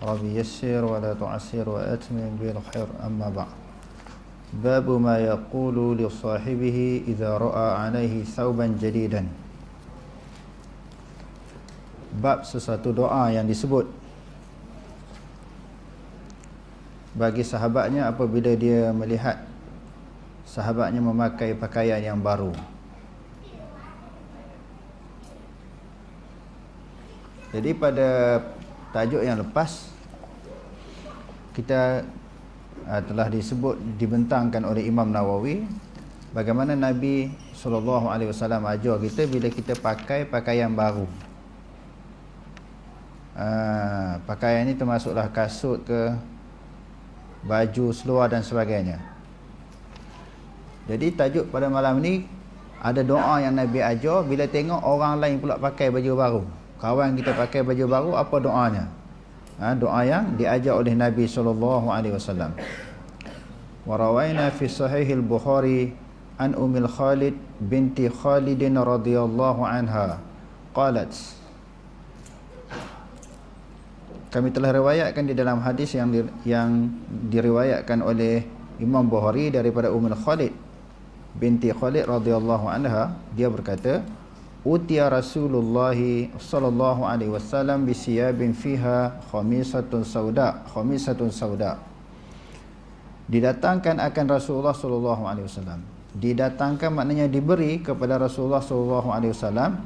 ربي يسر ولا تعسر وأتمم بالخير أما بعد باب ما يقول لصاحبه إذا رأى عليه ثوبا جديدا bab sesuatu doa yang disebut bagi sahabatnya apabila dia melihat sahabatnya memakai pakaian yang baru jadi pada tajuk yang lepas kita uh, telah disebut dibentangkan oleh Imam Nawawi bagaimana Nabi sallallahu alaihi wasallam ajar kita bila kita pakai pakaian baru. Uh, pakaian ini termasuklah kasut ke baju seluar dan sebagainya. Jadi tajuk pada malam ni ada doa yang Nabi ajar bila tengok orang lain pula pakai baju baru kawan kita pakai baju baru apa doanya? Ha, doa yang diajar oleh Nabi sallallahu alaihi wasallam. Wa rawaina fi sahih al-bukhari an ummil khalid binti khalid radhiyallahu anha qalat. Kami telah riwayatkan di dalam hadis yang di, yang diriwayatkan oleh Imam Bukhari daripada Ummul Khalid binti Khalid radhiyallahu anha. Dia berkata Utia Rasulullah sallallahu alaihi wasallam bi siyabin fiha khamisatun sauda, khamisatun sauda. Didatangkan akan Rasulullah sallallahu alaihi wasallam. Didatangkan maknanya diberi kepada Rasulullah sallallahu alaihi wasallam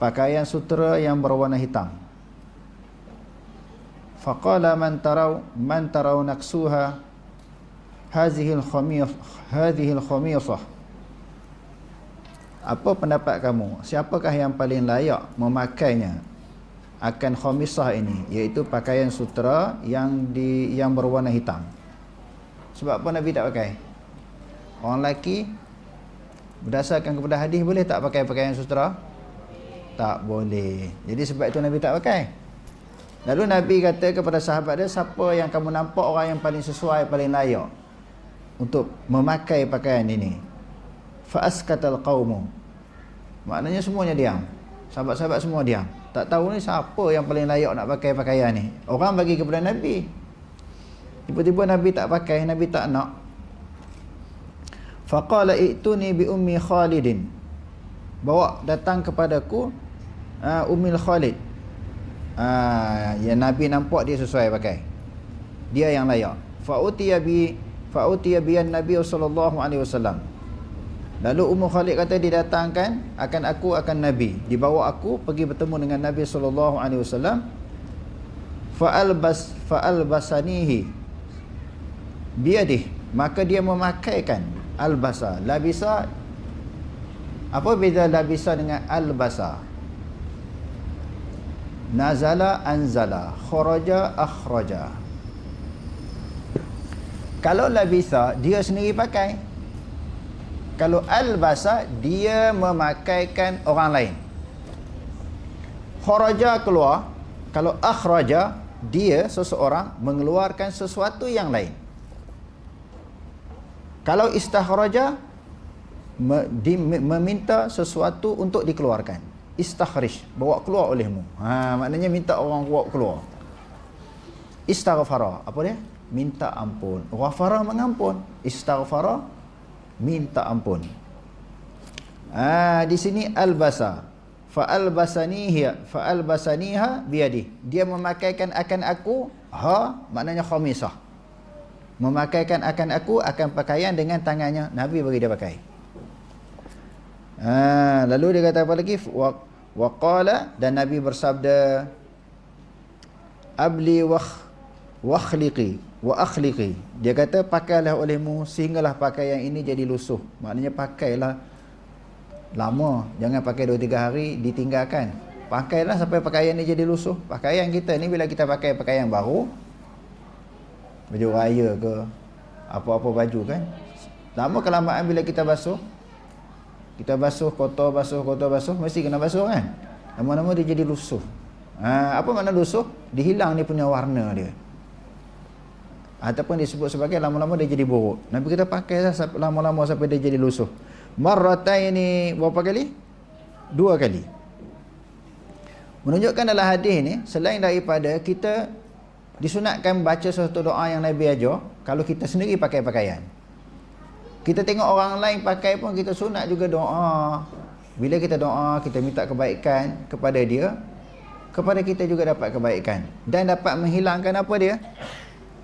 pakaian sutera yang berwarna hitam. Faqala man tarau man tarau naksuha hadhihi al-khamis hadhihi al-khamisah apa pendapat kamu? Siapakah yang paling layak memakainya akan khamisah ini? Iaitu pakaian sutera yang di yang berwarna hitam. Sebab apa Nabi tak pakai? Orang lelaki berdasarkan kepada hadis boleh tak pakai pakaian sutera? Tak boleh. Jadi sebab itu Nabi tak pakai. Lalu Nabi kata kepada sahabat dia siapa yang kamu nampak orang yang paling sesuai paling layak untuk memakai pakaian ini fa askatal qaumu maknanya semuanya diam. Sahabat-sahabat semua diam. Tak tahu ni siapa yang paling layak nak pakai pakaian ni. Orang bagi kepada nabi. Tiba-tiba nabi tak pakai nabi tak nak. Faqala ituni bi ummi khalidin. Bawa datang kepadaku uh, ummil khalid. Uh, ya nabi nampak dia sesuai pakai. Dia yang layak. Fa utiya bi fa utiya bi an-nabi sallallahu alaihi wasallam Lalu Ummu Khalid kata didatangkan akan aku akan Nabi. Dibawa aku pergi bertemu dengan Nabi sallallahu alaihi wasallam. Fa'albas fa'albasanihi biadih. Maka dia memakaikan albasa. Labisa apa beza labisa dengan albasa? Nazala anzala, kharaja akhraja. Kalau labisa dia sendiri pakai, kalau albasa dia memakaikan orang lain. Kharaja keluar. Kalau akhraja dia seseorang mengeluarkan sesuatu yang lain. Kalau istakhraja meminta sesuatu untuk dikeluarkan. Istakhrij bawa keluar olehmu. Ha maknanya minta orang bawa keluar. Istaghfara apa dia? Minta ampun. Ghafara mengampun. Istaghfara minta ampun. Ah di sini albasa. Fa albasaniha fa albasaniha biadi. Dia memakaikan akan aku ha maknanya khamisah. Memakaikan akan aku akan pakaian dengan tangannya Nabi bagi dia pakai. Ah lalu dia kata apa lagi? Wa waqala dan Nabi bersabda abli wa wakhliqi wa akhliqi. Dia kata pakailah olehmu sehinggalah pakaian ini jadi lusuh. Maknanya pakailah lama. Jangan pakai 2 3 hari ditinggalkan. Pakailah sampai pakaian ini jadi lusuh. Pakaian kita ni bila kita pakai pakaian baru baju raya ke apa-apa baju kan lama kelamaan bila kita basuh kita basuh kotor basuh kotor basuh mesti kena basuh kan? Lama-lama dia jadi lusuh. Ha, apa makna lusuh? Dihilang dia punya warna dia ataupun disebut sebagai lama-lama dia jadi buruk Nabi kita pakai lah lama-lama sampai dia jadi lusuh marratai ini berapa kali? dua kali menunjukkan dalam hadis ni selain daripada kita disunatkan baca satu doa yang Nabi ajar kalau kita sendiri pakai pakaian kita tengok orang lain pakai pun kita sunat juga doa. Bila kita doa, kita minta kebaikan kepada dia, kepada kita juga dapat kebaikan dan dapat menghilangkan apa dia?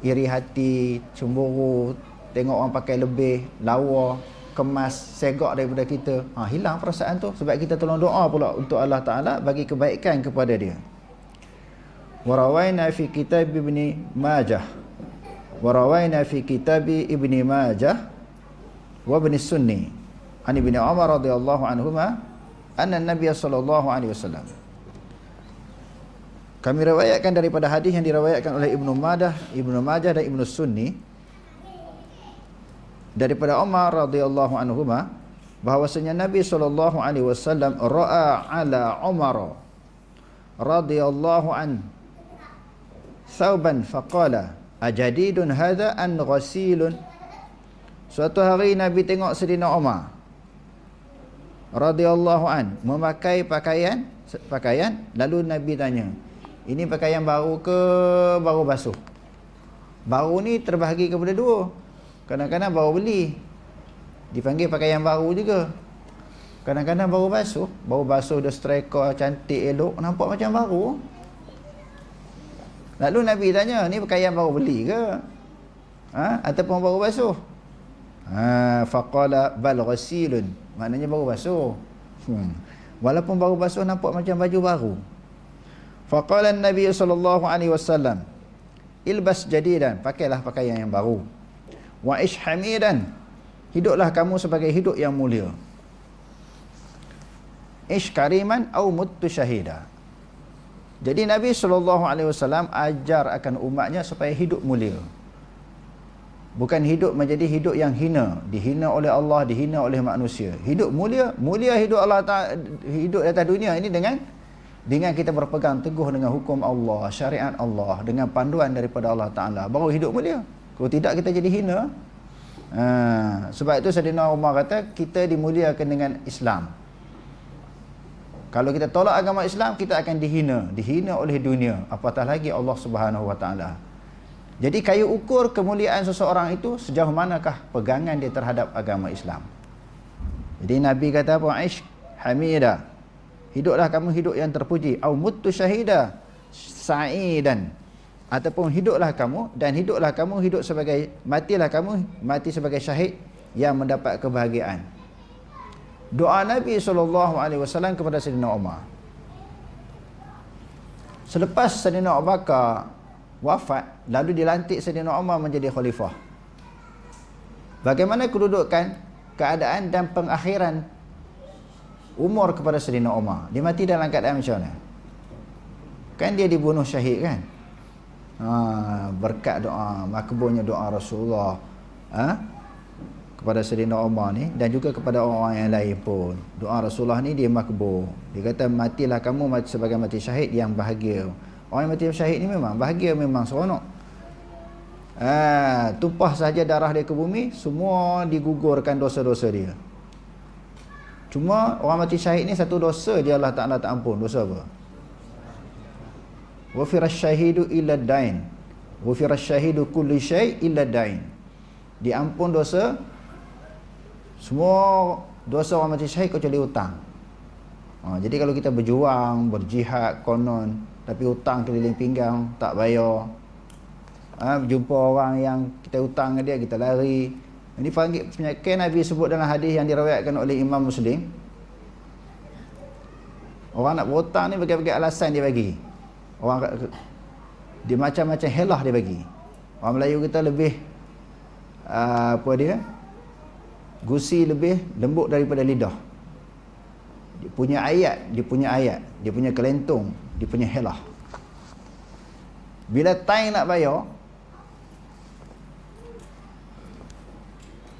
Iri hati, cemburu, tengok orang pakai lebih, lawa, kemas, segak daripada kita. Ha, hilang perasaan tu sebab kita tolong doa pula untuk Allah Taala bagi kebaikan kepada dia. Warawaina fi kitab Ibni Majah. Warawaina fi kitab Ibni Majah wa ibn sunni an ibn umar radhiyallahu anhuma anna nabiy sallallahu alaihi wasallam kami riwayatkan daripada hadis yang diriwayatkan oleh Ibnu Madah, Ibnu Majah dan Ibnu Sunni daripada Umar radhiyallahu anhuma bahwasanya Nabi sallallahu alaihi wasallam ra'a ala Umar radhiyallahu an thawban faqala ajadidun hadha an ghasilun? Suatu hari Nabi tengok Sayyidina Umar radhiyallahu an memakai pakaian pakaian lalu Nabi tanya, "Ini pakaian baru ke baru basuh?" Baru ni terbahagi kepada dua. Kadang-kadang baru beli. Dipanggil pakaian baru juga. Kadang-kadang baru basuh, baru basuh dah striker cantik elok, nampak macam baru. Lalu Nabi tanya, "Ni pakaian baru beli ke?" Ha? Ataupun baru basuh? Ha, faqala bal ghasilun. Maknanya baru basuh. Hmm. Walaupun baru basuh nampak macam baju baru. Faqala Nabi sallallahu alaihi wasallam, ilbas jadidan, pakailah pakaian yang baru. Wa ish hamidan. Hiduplah kamu sebagai hidup yang mulia. Ish kariman au muttu syahida. Jadi Nabi sallallahu alaihi wasallam ajar akan umatnya supaya hidup mulia bukan hidup menjadi hidup yang hina dihina oleh Allah dihina oleh manusia hidup mulia mulia hidup Allah hidup di atas dunia ini dengan dengan kita berpegang teguh dengan hukum Allah syariat Allah dengan panduan daripada Allah Taala baru hidup mulia kalau tidak kita jadi hina ha, sebab itu Sayyidina Umar kata kita dimuliakan dengan Islam kalau kita tolak agama Islam kita akan dihina dihina oleh dunia apatah lagi Allah Subhanahu Wa Taala jadi kayu ukur kemuliaan seseorang itu sejauh manakah pegangan dia terhadap agama Islam. Jadi Nabi kata apa? Aish hamida. Hiduplah kamu hidup yang terpuji. Au mutu syahida. Sa'idan. Ataupun hiduplah kamu dan hiduplah kamu hidup sebagai matilah kamu mati sebagai syahid yang mendapat kebahagiaan. Doa Nabi SAW kepada Sayyidina Umar. Selepas Sayyidina Abu Bakar wafat lalu dilantik Sayyidina Umar menjadi khalifah bagaimana kedudukan keadaan dan pengakhiran umur kepada Sayyidina Umar dia mati dalam keadaan macam mana kan dia dibunuh syahid kan ha, berkat doa makbulnya doa Rasulullah ha? kepada Sayyidina Umar ni dan juga kepada orang-orang yang lain pun doa Rasulullah ni dia makbul dia kata matilah kamu sebagai mati syahid yang bahagia Orang yang mati syahid ni memang bahagia memang seronok. Ha, tumpah saja darah dia ke bumi, semua digugurkan dosa-dosa dia. Cuma orang mati syahid ni satu dosa je Allah Ta'ala tak ampun. Dosa apa? Wafira syahidu illa dain. Wafira syahidu kulli syai illa dain. Diampun dosa semua dosa orang mati syahid kecuali hutang. Ha, jadi kalau kita berjuang, berjihad, konon tapi hutang keliling pinggang tak bayar ha, jumpa orang yang kita hutang dia kita lari ini panggil penyakit Nabi sebut dalam hadis yang diriwayatkan oleh Imam Muslim. Orang nak berhutang ni bagi-bagi alasan dia bagi. Orang dia macam-macam helah dia bagi. Orang Melayu kita lebih uh, apa dia? Gusi lebih lembut daripada lidah. Dia punya ayat dia punya ayat dia punya kelentung dia punya helah. Bila time nak bayar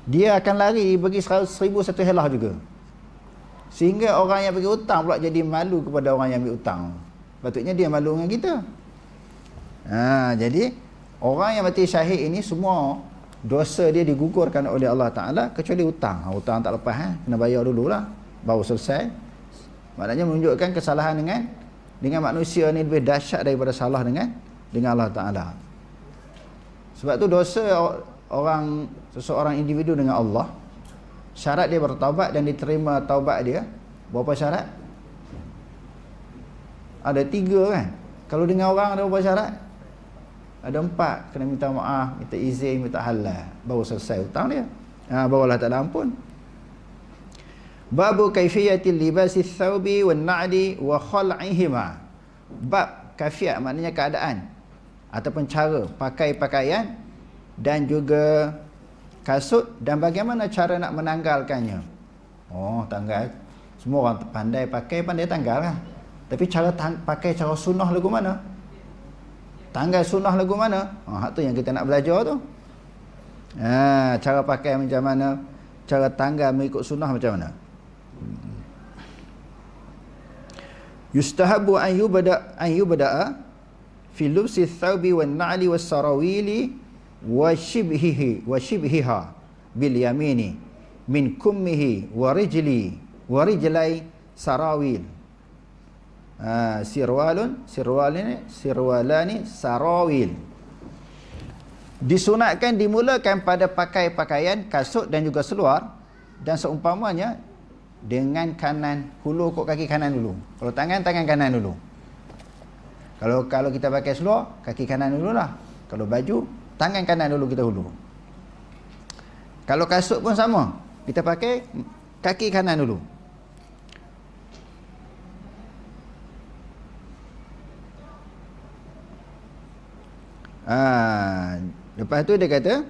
dia akan lari bagi seribu satu helah juga. Sehingga orang yang pergi hutang pula jadi malu kepada orang yang ambil hutang patutnya dia malu dengan kita. Ha, jadi orang yang mati syahid ini semua dosa dia digugurkan oleh Allah Ta'ala kecuali hutang ha, hutang tak lepas ha? kena bayar dulu lah baru selesai. Maknanya menunjukkan kesalahan dengan dengan manusia ni lebih dahsyat daripada salah dengan dengan Allah Ta'ala. Sebab tu dosa orang seseorang individu dengan Allah syarat dia bertaubat dan diterima taubat dia berapa syarat? ada tiga kan? Kalau dengan orang ada berapa syarat? ada empat. Kena minta maaf minta izin minta halal. Baru selesai hutang dia. Ha, baru Allah Ta'ala ampun. Babu kaifiyatil libasi thawbi wal na'li wa khal'ihima. Bab kaifiat maknanya keadaan ataupun cara pakai pakaian dan juga kasut dan bagaimana cara nak menanggalkannya oh tanggal semua orang pandai pakai pandai tanggal lah tapi cara pakai cara sunnah lagu mana Tanggal sunnah lagu mana? Ha, tu yang kita nak belajar tu. Ha, cara pakai macam mana? Cara tanggal mengikut sunnah macam mana? Yustahabu an yubda an yubda fi lubsi thawbi wan na'li was sarawili wa shibhihi wa shibhiha bil yamini min kummihi wa rijli wa rijlai sarawil. Ha, sirwalun sirwalini sirwalani sarawil. Disunatkan dimulakan pada pakai pakaian kasut dan juga seluar dan seumpamanya dengan kanan hulu kok kaki kanan dulu. Kalau tangan tangan kanan dulu. Kalau kalau kita pakai seluar kaki kanan dululah. Kalau baju tangan kanan dulu kita hulu kalau kasut pun sama. Kita pakai kaki kanan dulu. Ha, lepas tu dia kata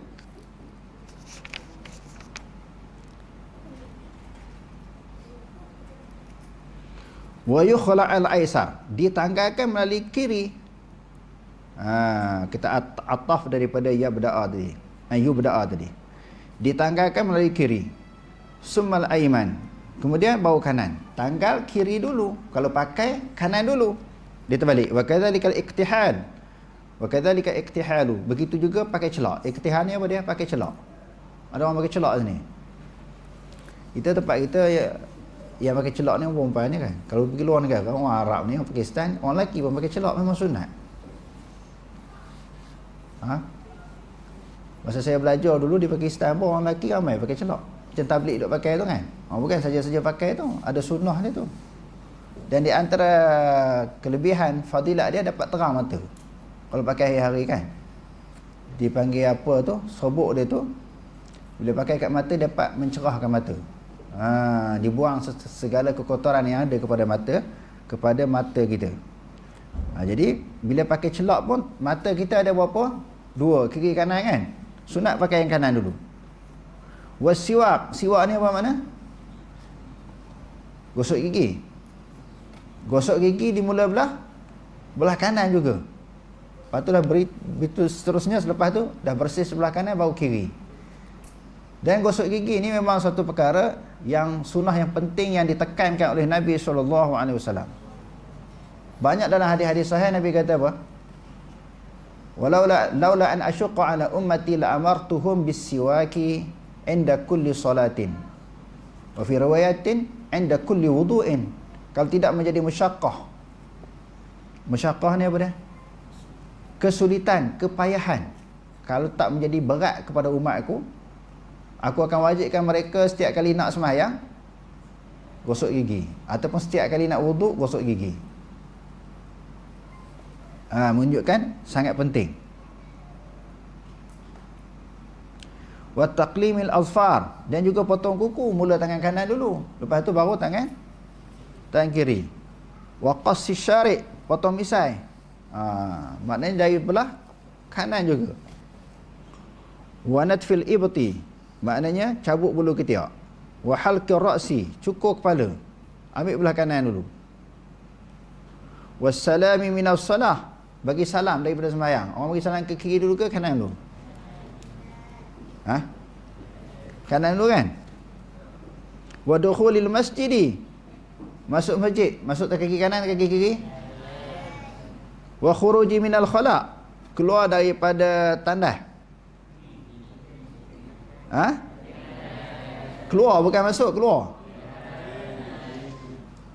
wa yukhala al aisar ditanggalkan melalui kiri ha, kita at ataf daripada ya bada'a tadi ayu ha, bada'a tadi ditanggalkan melalui kiri summal aiman kemudian bau kanan tanggal kiri dulu kalau pakai kanan dulu dia terbalik wa kadzalikal iktihad Wa kadzalika iktihalu. Begitu juga pakai celak. Iktihal ni apa dia? Pakai celak. Ada orang pakai celak sini. Kita tempat kita ya, yang pakai celak ni perempuan ni kan. Kalau pergi luar negara, orang Arab ni, orang Pakistan, orang lelaki pun pakai celak memang sunat. Ha? Masa saya belajar dulu di Pakistan pun orang lelaki ramai pakai celak. Macam tablik duk pakai tu kan. Ha, bukan saja-saja pakai tu. Ada sunnah dia tu. Dan di antara kelebihan fadilat dia dapat terang mata kalau pakai hari-hari kan dipanggil apa tu sobok dia tu bila pakai kat mata dapat mencerahkan mata ha, dibuang segala kekotoran yang ada kepada mata kepada mata kita ha, jadi bila pakai celak pun mata kita ada berapa dua kiri kanan kan sunat pakai yang kanan dulu wasiwak siwak ni apa mana gosok gigi gosok gigi dimula belah belah kanan juga Lepas tu dah beri, itu seterusnya selepas tu dah bersih sebelah kanan baru kiri. Dan gosok gigi ni memang satu perkara yang sunnah yang penting yang ditekankan oleh Nabi SAW. Banyak dalam hadis-hadis sahih Nabi kata apa? Walau la laula an asyqa ala ummati la amartuhum bisiwaki inda kulli salatin. Wa fi riwayatin inda kulli wudu'in. Kalau tidak menjadi musyaqqah. Musyaqqah ni apa dia? kesulitan, kepayahan kalau tak menjadi berat kepada umat aku aku akan wajibkan mereka setiap kali nak semayang gosok gigi ataupun setiap kali nak wuduk gosok gigi ha, menunjukkan sangat penting. Wa taqlimil azfar. Dan juga potong kuku mula tangan kanan dulu. Lepas tu baru tangan tangan kiri. Wa qassi syari' potong misai. Ha, maknanya dari belah kanan juga. Wanat fil ibti maknanya cabut bulu ketiak. Wa halqi ra'si cukur kepala. Ambil belah kanan dulu. Wassalami minas salah bagi salam daripada sembahyang. Orang bagi salam ke kiri dulu ke kanan dulu? Ha? Kanan dulu kan? Wa dukhulil masjidi. Masuk masjid. Masuk ke kaki kanan kaki kiri? Wa khuruji minal khala. Keluar daripada tandas. Ha? Keluar bukan masuk keluar.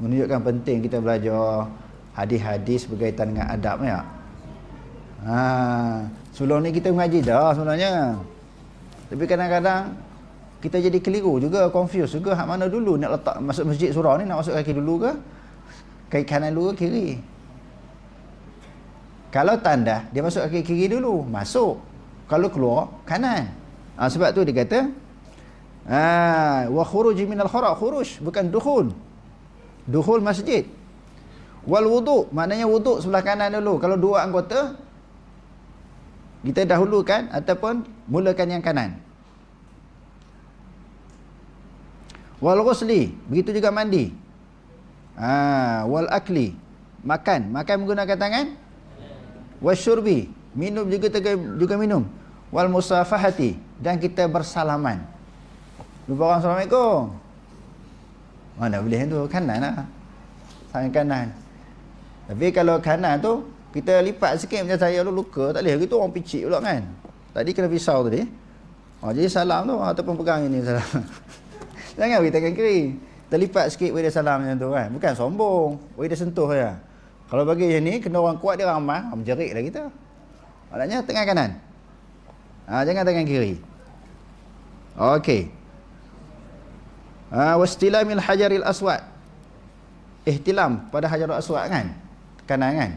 Menunjukkan penting kita belajar hadis-hadis berkaitan dengan adab ya ha sebelum ni kita mengaji dah sebenarnya. Tapi kadang-kadang kita jadi keliru juga confuse juga. Hak mana dulu nak letak masuk masjid surau ni? Nak masuk kaki dulu ke? Kaki kanan dulu ke kiri? Kalau tanda dia masuk kaki kiri dulu masuk. Kalau keluar kanan. Ha, sebab tu dia kata ha, wa khuruj min al khura khuruj bukan dukhul. Dukhul masjid. Wal wudu maknanya wudu sebelah kanan dulu. Kalau dua anggota kita dahulukan ataupun mulakan yang kanan. Wal ghusli begitu juga mandi. Ha, wal akli makan. Makan menggunakan tangan? Wasyurbi minum juga juga minum. Wal musafahati dan kita bersalaman. Lupa orang assalamualaikum. Mana boleh tu? Kanan lah. Tangan kanan. Tapi kalau kanan tu kita lipat sikit macam saya lu luka tak boleh gitu orang picit pula kan tadi kena pisau tadi oh, jadi salam tu ataupun pegang ini salam Jangan bagi tangan kiri. Terlipat sikit dia salam macam tu kan. Bukan sombong. Bagi dia sentuh ya. Kalau bagi yang ni, kena orang kuat dia ramah. Menjerik lah kita. Maknanya tangan kanan. Ha, jangan tangan kiri. Okey. Ha, wastilamil hajaril aswad. Ihtilam pada hajarul aswad kan. Kanan kan.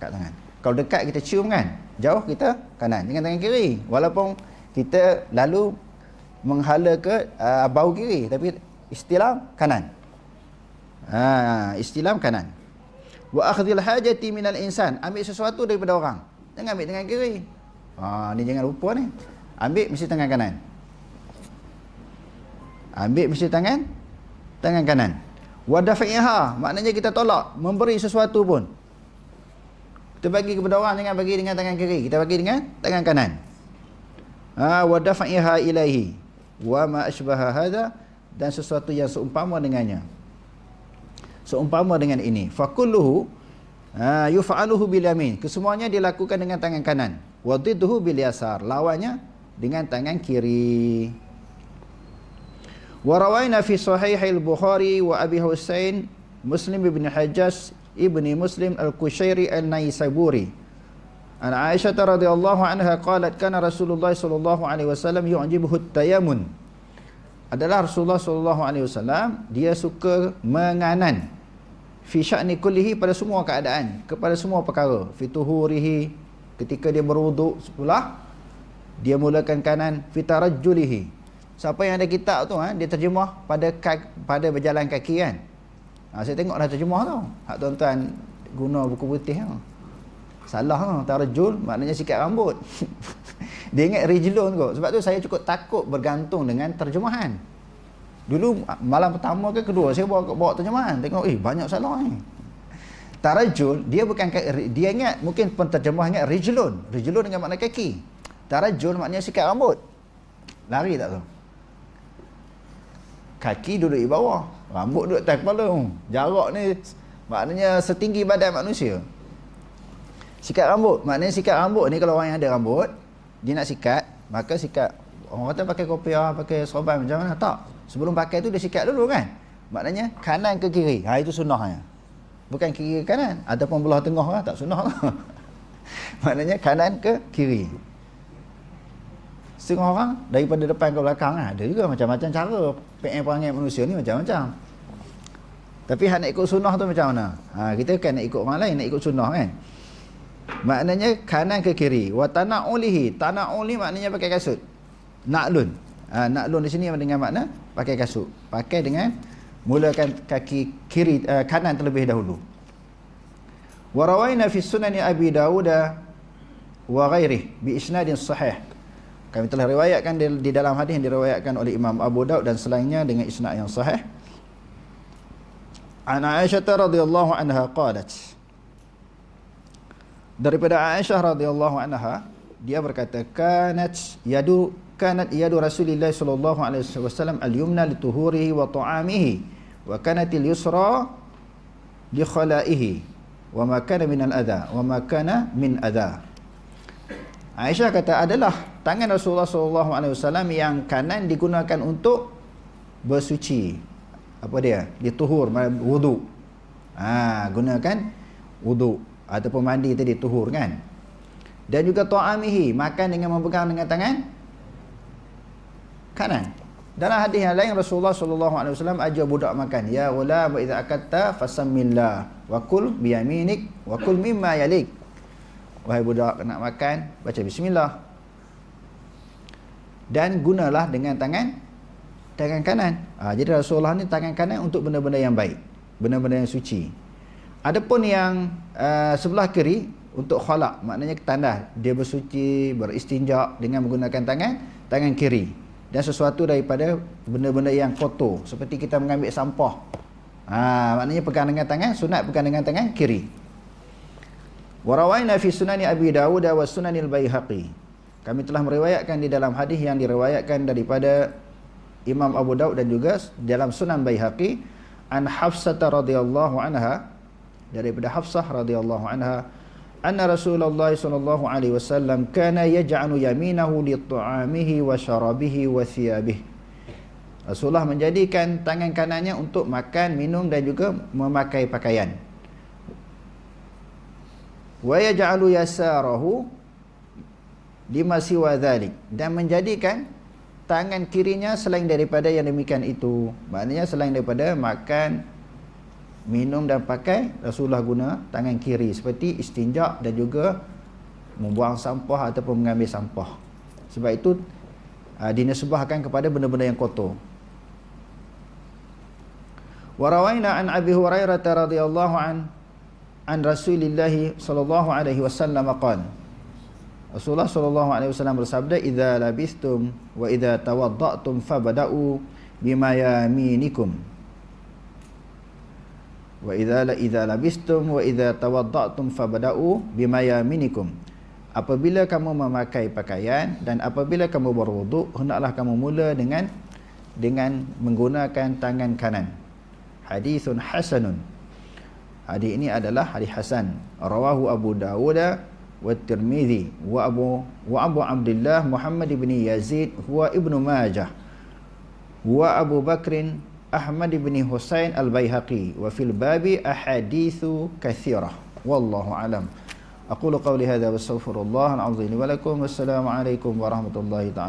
Kat tangan. Kalau dekat kita cium kan. Jauh kita kanan. Jangan tangan kiri. Walaupun kita lalu menghala ke uh, bau kiri tapi istilam kanan. Ha istilam kanan. Wa akhdhil hajati minal insan. Ambil sesuatu daripada orang. Jangan ambil dengan kiri. Ha ni jangan lupa ni. Ambil mesti tangan kanan. Ambil mesti tangan tangan kanan. Wa dafiha maknanya kita tolak memberi sesuatu pun kita bagi kepada orang jangan bagi dengan tangan kiri. Kita bagi dengan tangan kanan. Ha wa dafiha ilaihi. Wa ma asbaha hadha. Dan sesuatu yang seumpama dengannya. Seumpama dengan ini. Fakulluhu ha, yuf'aluhu bil yamin. Kesemuanya dilakukan dengan tangan kanan. Wa didduhu bil yasar. Lawannya dengan tangan kiri. Wa rawaina fi sahih al-bukhari wa abi husain muslim ibn hajjaj ibni muslim al-kushairi al-naisaburi An Aisyah radhiyallahu anha qalat kana Rasulullah sallallahu alaihi wasallam yu'jibuhu at-tayamun. Adalah Rasulullah sallallahu alaihi wasallam dia suka menganan fi sya'ni kullihi pada semua keadaan, kepada semua perkara. Fi tuhurihi ketika dia berwuduk pula dia mulakan kanan fi tarajjulihi. Siapa yang ada kitab tu ha, dia terjemah pada pada berjalan kaki kan. Ha, saya tengok dah terjemah tu. Hak tuan-tuan guna buku putih ha. Salah ha, tarjul maknanya sikat rambut. dia ingat rijlun kot. Sebab tu saya cukup takut bergantung dengan terjemahan. Dulu malam pertama ke kedua saya bawa bawa terjemahan. Tengok eh banyak salah ni. Tarajul dia bukan dia ingat mungkin penterjemahnya rijlun. Rijlun dengan makna kaki. Tarajul maknanya sikat rambut. Lari tak tu? Kaki duduk di bawah, rambut duduk atas kepala. Jarak ni maknanya setinggi badan manusia. Sikat rambut. Maknanya sikat rambut ni kalau orang yang ada rambut, dia nak sikat, maka sikat. Orang kata pakai kopiah, pakai sorban macam mana? Tak. Sebelum pakai tu dia sikat dulu kan? Maknanya kanan ke kiri. Ha itu sunnahnya. Bukan kiri ke kanan. Ataupun belah tengah lah. Tak sunnah lah. Maknanya kanan ke kiri. Setengah orang daripada depan ke belakang lah. Ada juga macam-macam cara. PM perangai manusia ni macam-macam. Tapi nak ikut sunnah tu macam mana? Ha, kita kan nak ikut orang lain, nak ikut sunnah kan? maknanya kanan ke kiri wa tanaulihi tanauli maknanya pakai kasut naklun ha, naklun di sini dengan makna pakai kasut pakai dengan mulakan kaki kiri uh, kanan terlebih dahulu wa rawaina fi sunan abi daud wa ghairi bi isnadin sahih kami telah riwayatkan di, di dalam hadis yang diriwayatkan oleh Imam Abu Daud dan selainnya dengan isnad yang sahih. An Aisyah radhiyallahu anha qalat. Daripada Aisyah radhiyallahu anha dia berkata kanat yadu kanat yadu Rasulillah sallallahu alaihi wasallam al-yumna li tuhurihi wa ta'amihi wa kanat al-yusra li khalaihi wa ma kana min al-adha wa ma kana min adha. Aisyah kata adalah tangan Rasulullah sallallahu alaihi wasallam yang kanan digunakan untuk bersuci. Apa dia? Dituhur wudu. Ha, gunakan wudu ataupun mandi tadi tuhur kan. Dan juga ta'amihi, makan dengan memegang dengan tangan kanan. Dalam hadis yang lain Rasulullah sallallahu alaihi wasallam ajar budak makan, ya ulam idza akatta fasammillah wa kul bi yaminik wa kul mimma yalik. Wahai budak nak makan, baca bismillah. Dan gunalah dengan tangan tangan kanan. Ha, jadi Rasulullah ni tangan kanan untuk benda-benda yang baik, benda-benda yang suci. Adapun yang uh, sebelah kiri untuk khalaq, maknanya tandas, dia bersuci, beristinja dengan menggunakan tangan tangan kiri. Dan sesuatu daripada benda-benda yang kotor seperti kita mengambil sampah. Ha, maknanya pegang dengan tangan sunat pegang dengan tangan kiri. Warawaina fi sunani abi dawud wa sunanil baihaqi kami telah meriwayatkan di dalam hadis yang diriwayatkan daripada Imam Abu Daud dan juga dalam Sunan Baihaqi an Hafsah radhiyallahu anha daripada Hafsah radhiyallahu anha anna Rasulullah sallallahu alaihi wasallam kana yaj'alu yaminahu li ta'amihi wa syarabihi wa thiyabihi. Rasulullah menjadikan tangan kanannya untuk makan, minum dan juga memakai pakaian. Wa yaj'alu yasarahu lima siwa dhalik dan menjadikan tangan kirinya selain daripada yang demikian itu. Maknanya selain daripada makan, minum dan pakai Rasulullah guna tangan kiri seperti istinja dan juga membuang sampah ataupun mengambil sampah. Sebab itu uh, dinisbahkan kepada benda-benda yang kotor. Warawaina an Abi Hurairah radhiyallahu an an Rasulillah sallallahu alaihi wasallam qala Rasulullah sallallahu alaihi wasallam bersabda idza labistum wa idza tawadda'tum fabda'u bima yaminikum. Wa idza la idza labistum wa idza tawadda'tum fabda'u bima yaminikum. Apabila kamu memakai pakaian dan apabila kamu berwuduk hendaklah kamu mula dengan dengan menggunakan tangan kanan. Hadisun hasanun. Hadis ini adalah hadis hasan. Rawahu abu dawud wa tirmizi wa abu wa abu abdullah muhammad ibn yazid wa ibnu majah wa abu bakrin Ahmad bin Husain Al-Baihaqi wa fil babi ahadithu kathirah. Wallahu alam. Aqulu qawli hadha wa astaghfirullah al-azim wa lakum wassalamu alaikum warahmatullahi ta'ala